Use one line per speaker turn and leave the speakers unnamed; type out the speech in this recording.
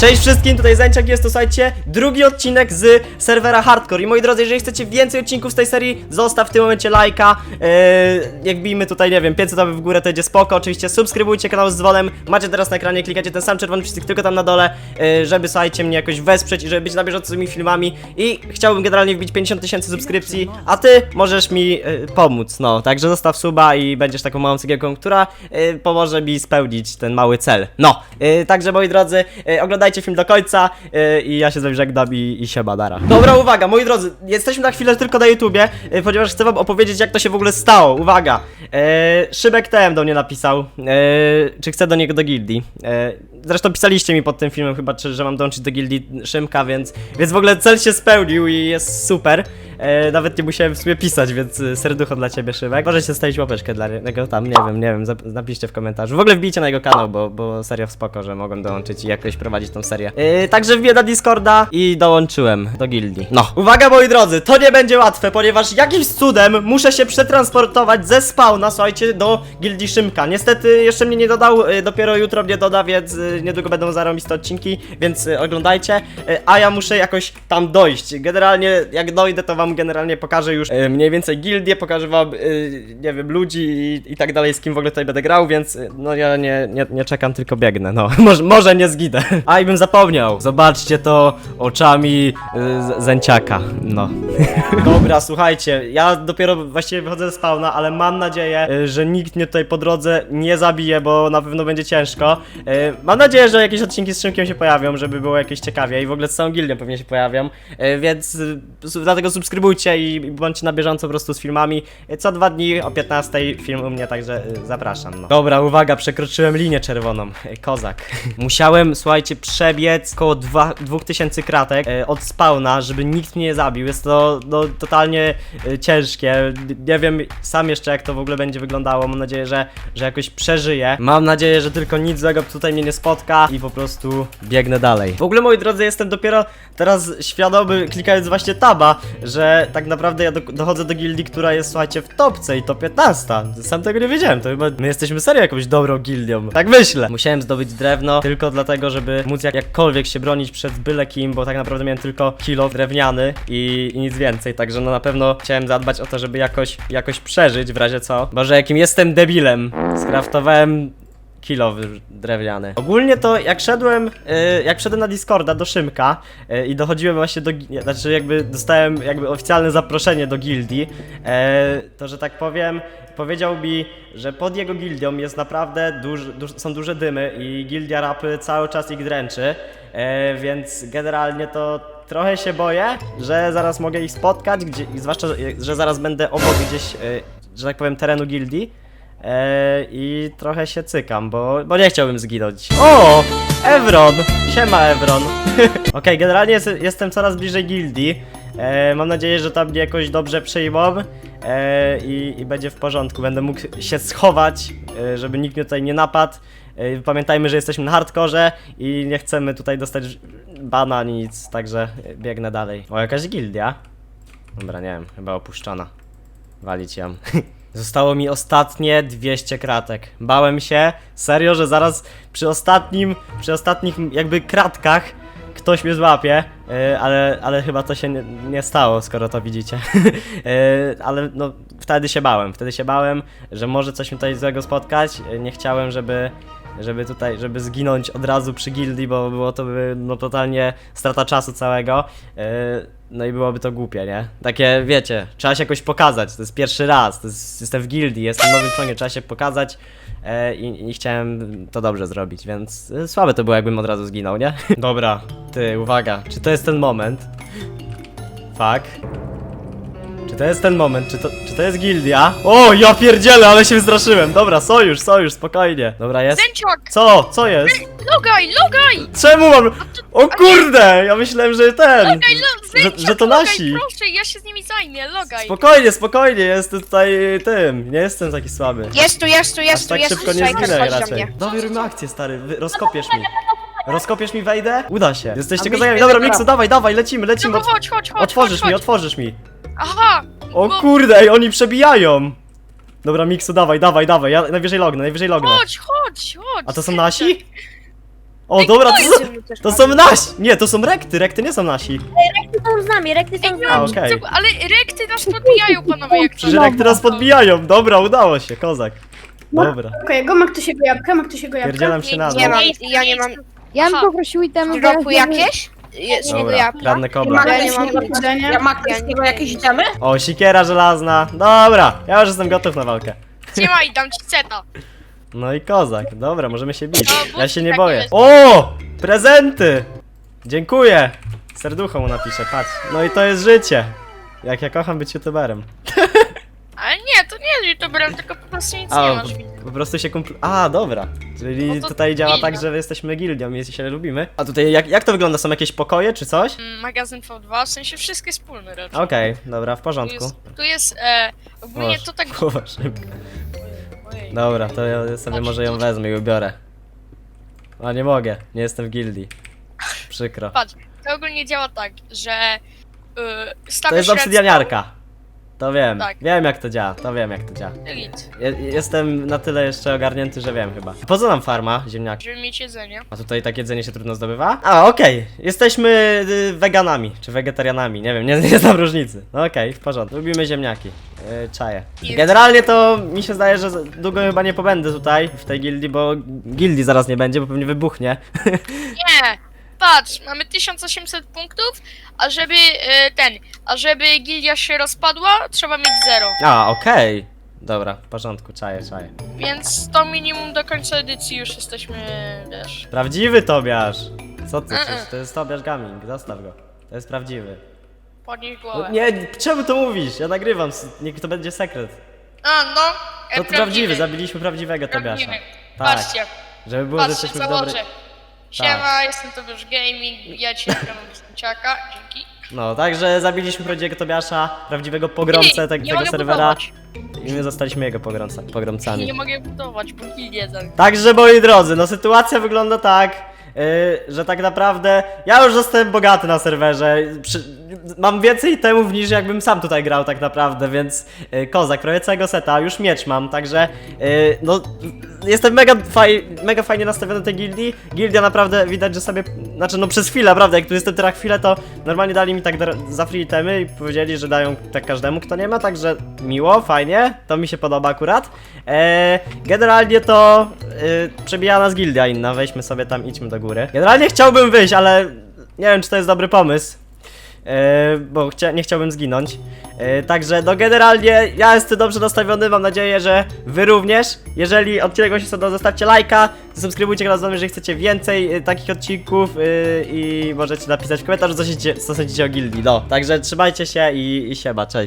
Cześć wszystkim, tutaj Zańczak jest to, słuchajcie, drugi odcinek z serwera Hardcore. I moi drodzy, jeżeli chcecie więcej odcinków z tej serii, zostaw w tym momencie lajka. Eee, jak bijmy tutaj, nie wiem, 500 łapek w górę, to będzie spoko. Oczywiście subskrybujcie kanał z dzwonem. Macie teraz na ekranie, klikacie ten sam czerwony przycisk tylko tam na dole, e, żeby, słuchajcie, mnie jakoś wesprzeć i żeby być na bieżąco z tymi filmami. I chciałbym generalnie wbić 50 tysięcy subskrypcji, a ty możesz mi e, pomóc, no. Także zostaw suba i będziesz taką małą cegiełką, która e, pomoże mi spełnić ten mały cel. No, e, także moi drodzy, e, oglądajcie film do końca e, i ja się z wami żegnam i, i siema, dara. Dobra, uwaga, moi drodzy, jesteśmy na chwilę tylko na YouTubie, e, ponieważ chcę wam opowiedzieć, jak to się w ogóle stało. Uwaga, e, Szybek TM do mnie napisał, czy chcę do niego do gildii. Zresztą pisaliście mi pod tym filmem chyba, czy, że mam dołączyć do gildii Szymka, więc, więc w ogóle cel się spełnił i jest super. E, nawet nie musiałem w sumie pisać, więc e, serducho dla ciebie, Szybek. Możecie stawić łapeczkę dla niego tam, nie wiem, nie wiem, napiszcie w komentarzu. W ogóle wbijcie na jego kanał, bo, bo serio spoko, że mogłem dołączyć i jakoś prowadzić tą serię. E, także wbiję na Discorda i dołączyłem do gildii. No. Uwaga, moi drodzy, to nie będzie łatwe, ponieważ jakimś cudem muszę się przetransportować ze spawna, słuchajcie, do gildii Szymka. Niestety jeszcze mnie nie dodał, e, dopiero jutro mnie doda, więc e, niedługo będą zarobiste odcinki, więc oglądajcie. A ja muszę jakoś tam dojść. Generalnie, jak dojdę, to wam generalnie pokażę już e, mniej więcej gildię, pokażę wam, e, nie wiem, ludzi i, i tak dalej, z kim w ogóle tutaj będę grał, więc e, no ja nie, nie, nie czekam, tylko biegnę, no. Może, może nie zginę. A i bym zapomniał. Zobaczcie to oczami e, z- zęciaka, no. Dobra, słuchajcie, ja dopiero właściwie wychodzę ze spawna, ale mam nadzieję, y, że nikt mnie tutaj po drodze nie zabije, bo na pewno będzie ciężko. Y, Mam nadzieję, że jakieś odcinki z Szymkiem się pojawią, żeby było jakieś ciekawie i w ogóle z całą gildią pewnie się pojawią, Y, więc su- dlatego subskrybujcie i i bądźcie na bieżąco po prostu z filmami. Co dwa dni o 15 film u mnie, także y, zapraszam. No. Dobra, uwaga, przekroczyłem linię czerwoną. Y, Kozak. Musiałem, słuchajcie, przebiec około dwa- 2000 kratek e, od spawna, żeby nikt mnie nie zabił. Jest to no, totalnie e, ciężkie. Nie wiem sam jeszcze jak to w ogóle będzie wyglądało. Mam nadzieję, że, że jakoś przeżyję. Mam nadzieję, że tylko nic złego tutaj mnie nie spotka i po prostu biegnę dalej. W ogóle moi drodzy, jestem dopiero teraz świadomy, klikając właśnie taba, że tak naprawdę ja do, dochodzę do gildii, która jest słuchajcie w topce i to 15. Sam tego nie wiedziałem, to chyba my jesteśmy serio jakąś dobrą gildią. Tak myślę. Musiałem zdobyć drewno tylko dlatego, żeby móc jak, jakkolwiek się bronić przed byle kim, bo tak naprawdę miałem tylko kilo drewniany i, i nic więcej, także no na pewno chciałem zadbać o to, żeby jakoś, jakoś przeżyć w razie co. Boże, jakim jestem debilem. Skraftowałem kilo wy- drewniany. Ogólnie to jak szedłem, y, jak szedłem na Discorda do Szymka y, i dochodziłem właśnie do, znaczy jakby dostałem jakby oficjalne zaproszenie do gildii, e, to że tak powiem, powiedział mi, że pod jego gildią jest naprawdę duż, duż, są duże dymy i gildia rapy cały czas ich dręczy, e, więc generalnie to trochę się boję, że zaraz mogę ich spotkać, gdzie, zwłaszcza, że, zaraz będę obok gdzieś, e, że tak powiem, terenu gildii. E, I trochę się cykam, bo, bo nie chciałbym zginąć. O! Evron! Siema Evron! Okej, generalnie jest, jestem coraz bliżej gildii. E, mam nadzieję, że tam mnie jakoś dobrze przyjmą e, i, i będzie w porządku. Będę mógł się schować, e, żeby nikt mnie tutaj nie napadł. E, pamiętajmy, że jesteśmy na hardkorze i nie chcemy tutaj dostać bana ani nic, także biegnę dalej. O, jakaś gildia? Dobra, nie wiem, chyba opuszczona. Walić ją. Zostało mi ostatnie 200 kratek. Bałem się, serio, że zaraz przy ostatnim, przy ostatnich jakby kratkach ktoś mnie złapie, yy, ale, ale chyba to się nie, nie stało, skoro to widzicie. Yy, ale no, wtedy się bałem, wtedy się bałem, że może coś mi tutaj złego spotkać. Yy, Nie chciałem, żeby, żeby tutaj, żeby zginąć od razu przy gildii, bo było to by, no totalnie strata czasu całego. Yy, no i byłoby to głupie, nie? Takie, wiecie, trzeba się jakoś pokazać, to jest pierwszy raz, jest, jestem w gildii, jestem nowym członkiem, trzeba się pokazać e, i, i chciałem to dobrze zrobić, więc e, słabe to było, jakbym od razu zginął, nie? Dobra, ty, uwaga, czy to jest ten moment? Fuck. To jest ten moment? Czy to, czy to jest gildia? O, ja pierdzielę, ale się wystraszyłem. Dobra, sojusz, sojusz, spokojnie. Dobra, jest.
Zęciak!
Co? Co jest?
Logaj, logaj!
Czemu mam... O kurde, ja myślałem, że ten...
Logaj, lo,
Że,
Zęciak,
że to
logaj,
nasi.
proszę, ja się z nimi zajmę, logaj.
Spokojnie, spokojnie, jestem tutaj tym, nie jestem taki słaby.
Jest tu, jest tu,
Aż
jest tu,
tak
jest
szybko
tu,
nie
słuchaj,
zginę
chodź do
raczej.
mnie.
Dawaj, robimy akcję, stary, wy, rozkopiesz mi. Rozkopiesz mi, wejdę? Uda się. Jesteście
A my
Dobra. Miksu, dawaj, dawaj, lecimy, lecimy.
No
Ot
to chodź, chodź, chodź,
otworzysz
chodź,
mi,
chodź.
otworzysz mi.
Aha!
O
bo-
kurde, ej, oni przebijają. Dobra, Miksu, dawaj, dawaj, dawaj, ja najwyżej lognę, najwyżej lognę.
Chodź, chodź, chodź.
A to są nasi? O, dobra, to, są- to są nasi! Nie, to są rekty, rekty nie są nasi.
Rekty są z nami, rekty są z
A,
nami.
okej.
Co- Ale rekty nas podbijają, panowie, jak
Przecież rekty nas podbijają. Dobra, udało się, kozak. Dobra,
Okej, go ma ktoś jego jabłka, ma ktoś jego jabłka.
pierdzielam się na
Nie
dół.
mam,
jest-
ja nie mam.
Ja bym
Aha.
poprosił itemy
Dropu jakieś? Jest
Dobra,
jabłka?
kradnę kobla.
Ja nie mam
jedzenie?
Ja ma ktoś z niego jakieś itemy?
O, sikiera żelazna. Dobra, ja już jestem gotów na walkę.
Nie ma i dam ci ceta.
No i kozak, dobra, możemy się bić.
No,
Ja się nie
tak
boję.
jest.
O! Prezenty! Dziękuję! Serducho mu napiszę, patrz. No i to jest życie. Jak ja kocham być youtuberem.
Ale nie, to nie jest youtuberem, tylko po prostu nic nie
A,
masz.
po, po prostu się kumpl... A, dobra. Czyli
No to
tutaj działa tak, że jesteśmy gildią i się lubimy. A tutaj jak, jak to wygląda? Są jakieś pokoje czy coś?
Mm, Magazyn V2, w sensie wszystkie wspólne raczej.
Okej, dobra, w
Tu
porządku.
jest, tu jest e, ogólnie to tak...
Kurwa, szybko.
Ojej.
Dobra, to ja sobie może ją wezmę i ubiorę. A nie mogę, nie jestem w gildii. Przykro.
Patrz, to ogólnie działa tak, że y, stawiasz
To jest obsydianiarka. To wiem.
Tak.
Wiem jak to działa, to wiem jak to działa.
Git,
Je, jestem na tyle jeszcze ogarnięty, że wiem chyba. Po co nam farma, ziemniaki?
żeby mieć jedzenie.
A tutaj tak jedzenie się trudno zdobywa? A, okej. Jesteśmy y, weganami, czy wegetarianami, nie wiem, nie, nie znam różnicy. No okej, w porządku. Lubimy ziemniaki. Yy, czaje. Generalnie to mi się zdaje, że za- długo chyba nie pobędę tutaj, w tej gildii, bo gildii zaraz nie będzie, bo pewnie wybuchnie.
Nie! Patrz, mamy 1800 punktów, a żeby e, ten, a żeby gildia się rozpadła, trzeba mieć 0.
A, okej. Dobra, w porządku, czaję, czaję.
Więc to minimum do końca edycji już jesteśmy, wiesz.
Prawdziwy Tobiasz! Co ty, przecież to jest Tobiasz Gaming, zostaw go. To jest prawdziwy.
Podnieś
No,
głowę.
nie, czemu to mówisz? Ja nagrywam, s- niech to będzie sekret.
A, no. e,
To prawdziwy, zabiliśmy prawdziwego Tobiasza.
Prawdziwy.
Tak,
Patrzcie,
żeby było, że
patrzcie,
jesteśmy w dobrej...
założę. Siema, jestem Tobiasz Gaming, ja cię kanał Stęciaka, dzięki.
No, także zabiliśmy prawdziwego Tobiasza, prawdziwego pogromcę
Ej,
te,
nie
tego
mogę
serwera
budować.
i my zostaliśmy jego pogromca, pogromcami.
Nie mogę budować, bo gildia za
Także moi drodzy, no sytuacja wygląda tak, yy, że tak naprawdę ja już zostałem bogaty na serwerze. Przy, mam więcej temów niż jakbym sam tutaj grał tak naprawdę, więc yy, kozak, prawie całego seta, już miecz mam, także yy, no jestem mega, faj, mega fajnie nastawiony do tej gildii. Gildia naprawdę widać, że sobie, znaczy no przez chwilę, prawda, jak tu jestem teraz chwilę, to normalnie dali mi tak za free temy i powiedzieli, że dają tak każdemu, kto nie ma, także miło, fajnie, to mi się podoba akurat. Eee, generalnie to yy, przebija nas gildia inna, weźmy sobie tam, idźmy do góry. Generalnie chciałbym wyjść, ale nie wiem, czy to jest dobry pomysł. Yy, bo chcia nie chciałbym zginąć. Yy, także no generalnie ja jestem dobrze nastawiony, mam nadzieję, że wy również. Jeżeli odcinek się podobał, zostawcie lajka, subskrybujcie kanał jeżeli chcecie więcej yy, takich odcinków i możecie napisać w komentarzu, co, co sądzicie o gildii. No, także trzymajcie się i, i siema, cześć.